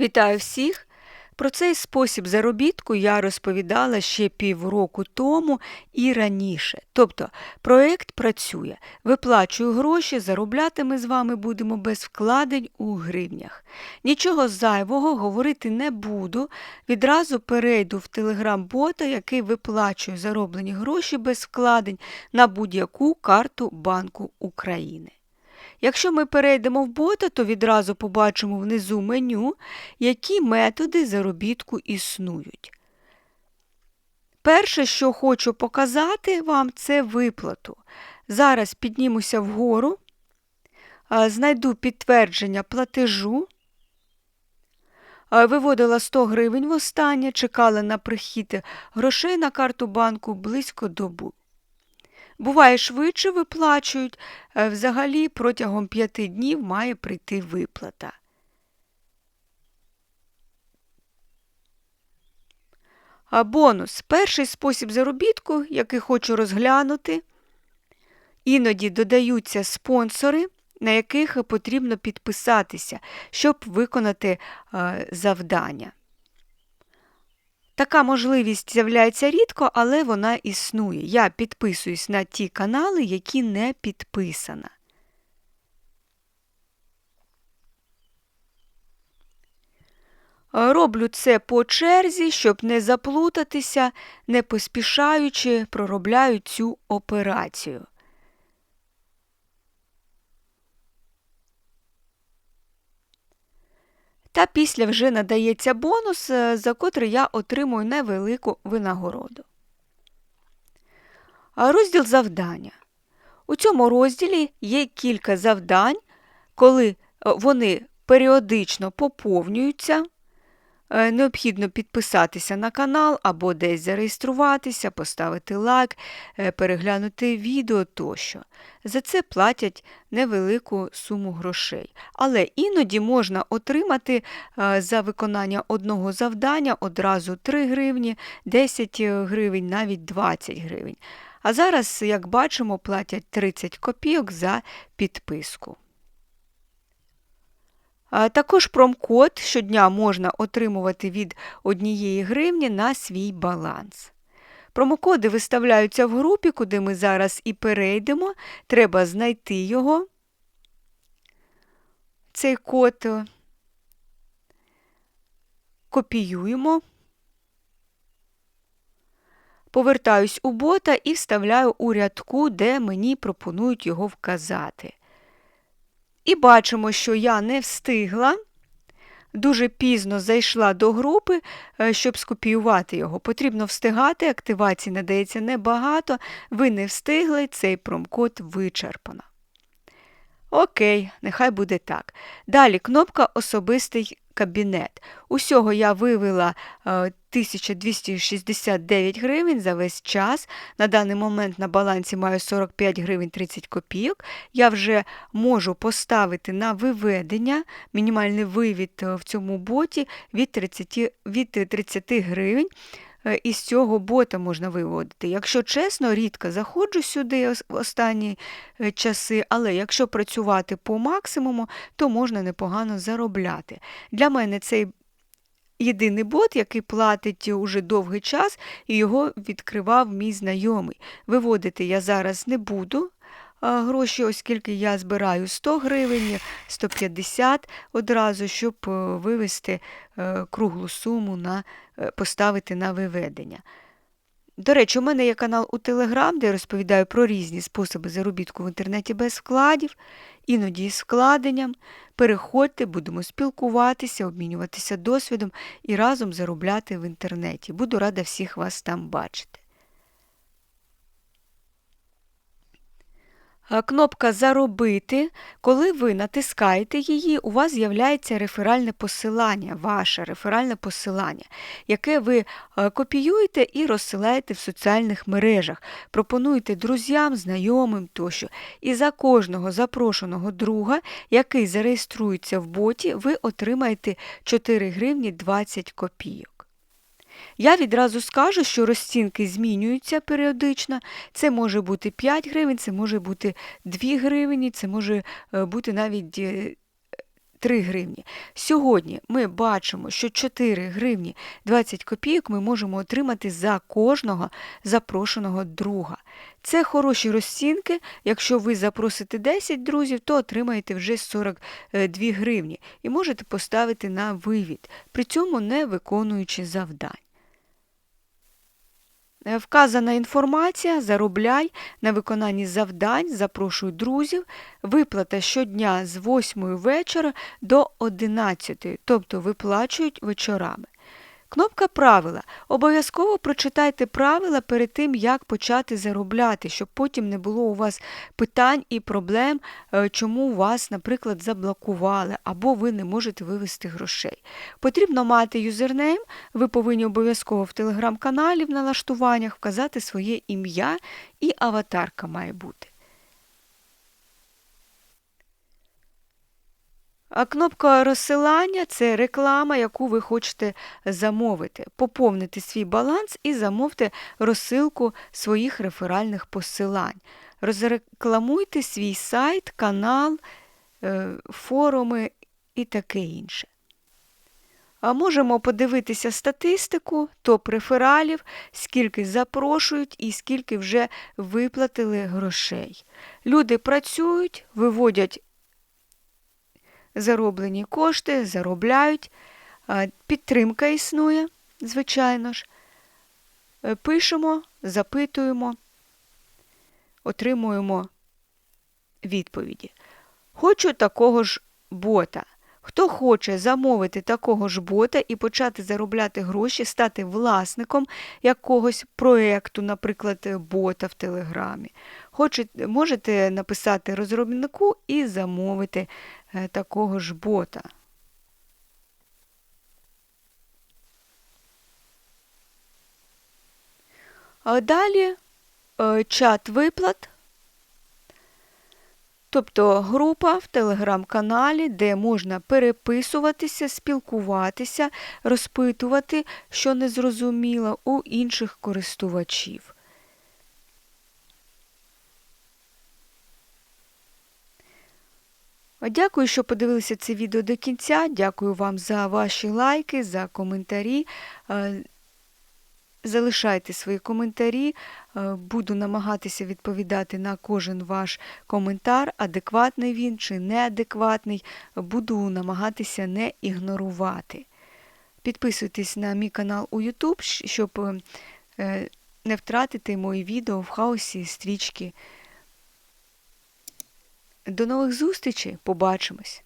Вітаю всіх! Про цей спосіб заробітку я розповідала ще півроку тому і раніше. Тобто проєкт працює, виплачую гроші, заробляти ми з вами будемо без вкладень у гривнях. Нічого зайвого говорити не буду. Відразу перейду в телеграм-бота, який виплачує зароблені гроші без вкладень на будь-яку карту Банку України. Якщо ми перейдемо в бота, то відразу побачимо внизу меню, які методи заробітку існують. Перше, що хочу показати вам, це виплату. Зараз піднімуся вгору, знайду підтвердження платежу. Виводила 100 гривень востаннє, чекала на прихід грошей на карту банку близько доби. Буває, швидше виплачують, е, взагалі протягом п'яти днів має прийти виплата. А бонус перший спосіб заробітку, який хочу розглянути. Іноді додаються спонсори, на яких потрібно підписатися, щоб виконати е, завдання. Така можливість з'являється рідко, але вона існує. Я підписуюсь на ті канали, які не підписана. Роблю це по черзі, щоб не заплутатися, не поспішаючи, проробляю цю операцію. Та після вже надається бонус, е, за котрий я отримую невелику винагороду. Розділ завдання. У цьому розділі є кілька завдань, коли е, вони періодично поповнюються. Е, необхідно підписатися на канал або десь зареєструватися, поставити лайк, е, переглянути відео тощо. За це платять невелику суму грошей. Але іноді можна отримати е, за виконання одного завдання одразу 3 гривні, 10 гривень, навіть 20 гривень. А зараз, як бачимо, платять 30 копійок за підписку. Також промкод щодня можна отримувати від 1 гривні на свій баланс. Промокоди виставляються в групі, куди ми зараз і перейдемо. Треба знайти його. Цей код копіюємо, повертаюсь у бота і вставляю у рядку, де мені пропонують його вказати. І бачимо, що я не встигла. Дуже пізно зайшла до групи, е, щоб скопіювати його. Потрібно встигати, активації надається небагато, ви не встигли, цей промкод вичерпано. Окей, нехай буде так. Далі кнопка Особистий кабінет. Усього я вивела 1269 е, гривень за весь час. На даний момент на балансі маю 45 гривень 30 копійок. Я вже можу поставити на виведення мінімальний вивід е, в цьому боті від 30, від 30 гривень. Е, із цього бота можна виводити. Якщо чесно, рідко заходжу сюди в останні е, часи, але якщо працювати по максимуму, то можна непогано заробляти. Для мене цей єдиний бот, який платить уже довгий час, і його відкривав мій знайомий. Виводити я зараз не буду гроші, оскільки я збираю 100 гривень, 150 одразу, щоб е, вивести е, круглу суму на е, поставити на виведення. До речі, у мене є канал у Телеграм, де я розповідаю про різні способи заробітку в інтернеті без вкладів, іноді із вкладенням. Переходьте, будемо спілкуватися, обмінюватися досвідом і разом заробляти в інтернеті. Буду рада всіх вас там бачити. Кнопка Заробити, коли ви натискаєте її, у вас з'являється реферальне посилання, ваше реферальне посилання, яке ви е, копіюєте і розсилаєте в соціальних мережах, пропонуєте друзям, знайомим тощо. І за кожного запрошеного друга, який зареєструється в боті, ви отримаєте 4 гривні 20 копійок. Я відразу скажу, що розцінки змінюються періодично. Це може бути 5 гривень, це може бути 2 гривні, це може е, бути навіть 3 гривні. Сьогодні ми бачимо, що 4 гривні 20 копійок ми можемо отримати за кожного запрошеного друга. Це хороші розцінки. Якщо ви запросите 10 друзів, то отримаєте вже 42 гривні і можете поставити на вивід, при цьому не виконуючи завдань. Е, Вказана інформація, заробляй на виконанні завдань, запрошуй друзів, виплата щодня з 8 вечора до 11, тобто виплачують вечорами. Кнопка правила. Обов'язково прочитайте правила перед тим, як почати заробляти, щоб потім не було у вас питань і проблем, е, чому вас, наприклад, заблокували або ви не можете вивести грошей. Потрібно мати юзернейм, ви повинні обов'язково в телеграм-каналі в налаштуваннях вказати своє ім'я і аватарка має бути. А кнопка розсилання це реклама, яку ви хочете замовити. Поповнити свій баланс і замовте розсилку своїх реферальних посилань. Розрекламуйте свій сайт, канал, е, форуми і таке інше. А можемо подивитися статистику, топ рефералів, скільки запрошують і скільки вже виплатили грошей. Люди працюють, виводять зароблені кошти, заробляють, підтримка існує, звичайно ж. Е, Пишемо, запитуємо, отримуємо відповіді. Хочу такого ж бота. Хто хоче замовити такого ж бота і почати заробляти гроші, стати власником якогось проєкту, наприклад, бота в Телеграмі, хочете, можете написати розробнику і замовити е, такого ж бота. Далі е, чат виплат. Тобто група в телеграм-каналі, де можна переписуватися, спілкуватися, розпитувати, що не зрозуміло, у інших користувачів. Дякую, що подивилися це відео до кінця. Дякую вам за ваші лайки, за коментарі. Е, Залишайте свої коментарі, е, буду намагатися відповідати на кожен ваш коментар, адекватний він чи неадекватний, буду намагатися не ігнорувати. Підписуйтесь на мій канал у YouTube, щоб е, не втратити мої відео в хаосі стрічки. До нових зустрічей, побачимось!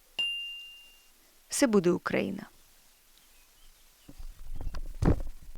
Все буде Україна!